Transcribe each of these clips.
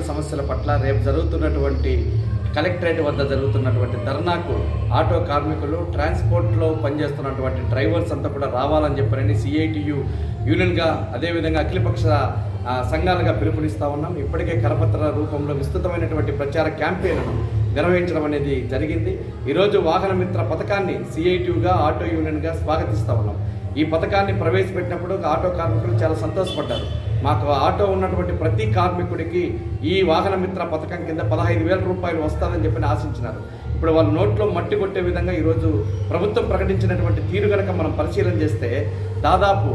కార్మికుల సమస్యల పట్ల రేపు జరుగుతున్నటువంటి కలెక్టరేట్ వద్ద జరుగుతున్నటువంటి ధర్నాకు ఆటో కార్మికులు ట్రాన్స్పోర్ట్లో పనిచేస్తున్నటువంటి డ్రైవర్స్ అంతా కూడా రావాలని చెప్పారని సిఐటియు యూనియన్గా అదేవిధంగా అఖిలపక్ష సంఘాలుగా పిలుపునిస్తా ఉన్నాం. ఇప్పటికే కరపత్ర రూపంలో విస్తృతమైనటువంటి ప్రచార క్యాంపెయిన్ను నిర్వహించడం అనేది జరిగింది. ఈరోజు వాహనమిత్ర పథకాన్ని సిఐటియుగా ఆటో యూనియన్గా స్వాగతిస్తా ఉన్నాం. ఈ పథకాన్ని ప్రవేశపెట్టినప్పుడు ఆటో కార్మికులు చాలా సంతోషపడ్డారు. మాకు ఆటో ఉన్నటువంటి ప్రతి కార్మికుడికి ఈ వాహన మిత్ర పథకం కింద పదహైదు వేల రూపాయలు వస్తుందని చెప్పి ఆశించినారు. ఇప్పుడు వాళ్ళ నోట్లో మట్టి కొట్టే విధంగా ఈరోజు ప్రభుత్వం ప్రకటించినటువంటి తీరు కనుక మనం పరిశీలన చేస్తే దాదాపు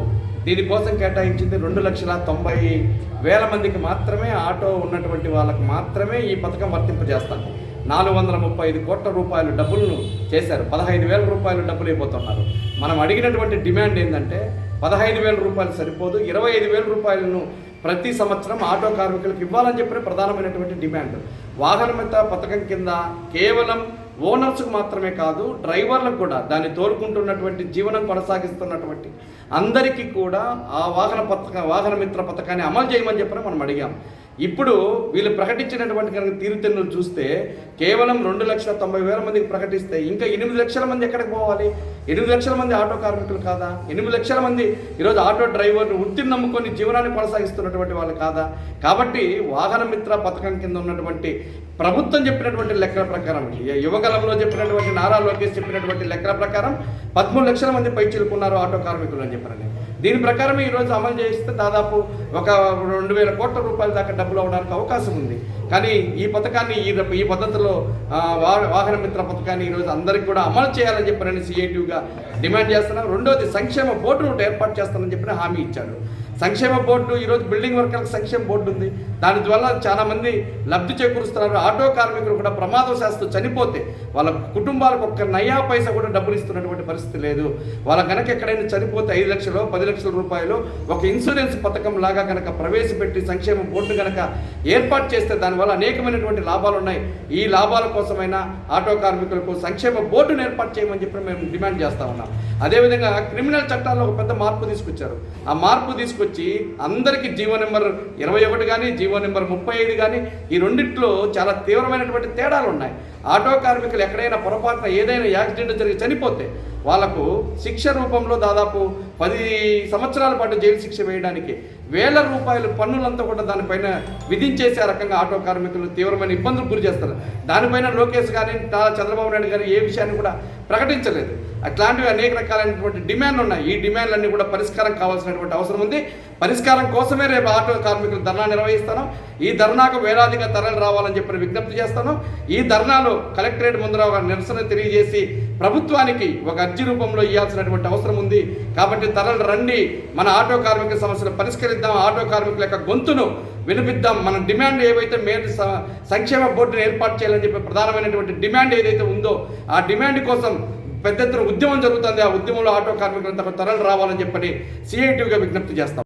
దీనికోసం కేటాయించింది రెండు లక్షల తొంభై వేల మందికి మాత్రమే ఆటో ఉన్నటువంటి వాళ్ళకు మాత్రమే ఈ పథకం వర్తింపజేస్తాను నాలుగు వందల ముప్పై ఐదు కోట్ల రూపాయలు డబ్బులను చేశారు. పదహైదు వేల రూపాయలు డబ్బులు అయిపోతున్నారు. మనం అడిగినటువంటి డిమాండ్ ఏంటంటే పదహైదు వేల రూపాయలు సరిపోదు. ఇరవై ఐదు వేల రూపాయలను ప్రతి సంవత్సరం ఆటో కార్మికులకు ఇవ్వాలని చెప్పిన ప్రధానమైనటువంటి డిమాండ్. వాహన మిత్ర పథకం కింద కేవలం ఓనర్స్కు మాత్రమే కాదు డ్రైవర్లకు కూడా దాన్ని తోలుకుంటున్నటువంటి జీవనం కొనసాగిస్తున్నటువంటి అందరికీ కూడా ఆ వాహన పథక వాహన మిత్ర పథకాన్ని అమలు చేయమని చెప్పిన మనం అడిగాం. ఇప్పుడు వీళ్ళు ప్రకటించినటువంటి కనుక తీరుతెన్నులు చూస్తే కేవలం రెండు లక్షల తొంభై వేల మందికి ప్రకటిస్తే ఇంకా ఎనిమిది లక్షల మంది ఎక్కడికి పోవాలి? ఎనిమిది లక్షల మంది ఆటో కార్మికులు కాదా? ఎనిమిది లక్షల మంది ఈరోజు ఆటో డ్రైవర్లు వృత్తిని నమ్ముకొని జీవనాన్ని కొనసాగిస్తున్నటువంటి వాళ్ళు కాదా? కాబట్టి వాహన మిత్ర పథకం కింద ఉన్నటువంటి ప్రభుత్వం చెప్పినటువంటి లెక్కల ప్రకారం యువకలంలో చెప్పినటువంటి నారా లోకేష్ చెప్పినటువంటి లెక్కల ప్రకారం పదమూడు లక్షల మంది పై చిలుకున్నారు ఆటో కార్మికులు అని చెప్పారని దీని ప్రకారం ఈరోజు అమలు చేస్తే దాదాపు ఒక రెండు వేల కోట్ల రూపాయల దాకా డబ్బులు అవడానికి అవకాశం ఉంది. కానీ ఈ పథకాన్ని ఈ ఈ పద్ధతిలో వాహన మిత్ర పథకాన్ని ఈరోజు అందరికీ కూడా అమలు చేయాలని చెప్పారని సిఐటిగా డిమాండ్ చేస్తున్నాం రెండోది సంక్షేమ బోర్డును ఒకటి ఏర్పాటు చేస్తానని చెప్పిన హామీ ఇచ్చాడు సంక్షేమ బోర్డు ఈరోజు బిల్డింగ్ వర్కర్లకు సంక్షేమ బోర్డు ఉంది. దాని ద్వారా చాలామంది లబ్ధి చేకూరుస్తున్నారు. ఆటో కార్మికులు కూడా ప్రమాదవశాస్తు చనిపోతే వాళ్ళ కుటుంబాలకు ఒక్క నయా పైసా కూడా డబ్బులు ఇస్తున్నటువంటి పరిస్థితి లేదు. వాళ్ళ కనుక ఎక్కడైనా చనిపోతే ఐదు లక్షలు పది లక్షల రూపాయలు ఒక ఇన్సూరెన్స్ పథకం లాగా కనుక ప్రవేశపెట్టి సంక్షేమ బోర్డు కనుక ఏర్పాటు చేస్తే దానివల్ల అనేకమైనటువంటి లాభాలు ఉన్నాయి. ఈ లాభాల కోసమైనా ఆటో కార్మికులకు సంక్షేమ బోర్డును ఏర్పాటు చేయమని చెప్పి మేము డిమాండ్ చేస్తా ఉన్నాం. అదేవిధంగా క్రిమినల్ చట్టాల్లో ఒక పెద్ద మార్పు తీసుకొచ్చారు. ఆ మార్పు తీసుకొచ్చి అందరికీ జీవో నెంబర్ ఇరవై ఒకటి కానీ జీవో నెంబర్ ముప్పై ఐదు కానీ ఈ రెండిట్లో చాలా తీవ్రమైనటువంటి తేడాలు ఉన్నాయి. ఆటో కార్మికులు ఎక్కడైనా పొరపాటున ఏదైనా యాక్సిడెంట్ జరిగి చనిపోతే వాళ్ళకు శిక్ష రూపంలో దాదాపు పది సంవత్సరాల పాటు జైలు శిక్ష వేయడానికి వేల రూపాయలు పన్నులంతా కూడా దానిపైన విధించేసే రకంగా ఆటో కార్మికులు తీవ్రమైన ఇబ్బందులు గురి చేస్తారు. దానిపైన లోకేష్ కానీ చంద్రబాబు నాయుడు కానీ ఏ విషయాన్ని కూడా ప్రకటించలేదు. అట్లాంటివి అనేక రకాలైనటువంటి డిమాండ్లు ఉన్నాయి. ఈ డిమాండ్లన్నీ కూడా పరిష్కారం కావాల్సినటువంటి అవసరం ఉంది. పరిష్కారం కోసమే రేపు ఆటో కార్మికులు ధర్నా నిర్వహిస్తాను. ఈ ధర్నాకు వేలాదిగా తరలి రావాలని చెప్పిన విజ్ఞప్తి చేస్తాను. ఈ ధర్నాలు కలెక్టరేట్ ముందర ఒక నిరసన తెలియజేసి ప్రభుత్వానికి ఒక అర్జీ రూపంలో ఇవ్వాల్సినటువంటి అవసరం ఉంది. కాబట్టి తరలి రండి. మన ఆటో కార్మిక సమస్యలు పరిష్కరిద్దాం. ఆటో కార్మికుల యొక్క గొంతును వినిపిద్దాం. మన డిమాండ్ ఏవైతే మేలు సంక్షేమ బోర్డును ఏర్పాటు చేయాలని చెప్పి ప్రధానమైనటువంటి డిమాండ్ ఏదైతే ఉందో ఆ డిమాండ్ కోసం పెద్ద ఎత్తున ఉద్యమం జరుగుతుంది. ఆ ఉద్యమంలో ఆటో కార్మికులంతా తరలి రావాలని చెప్పని సిఐటిగా విజ్ఞప్తి చేస్తాం.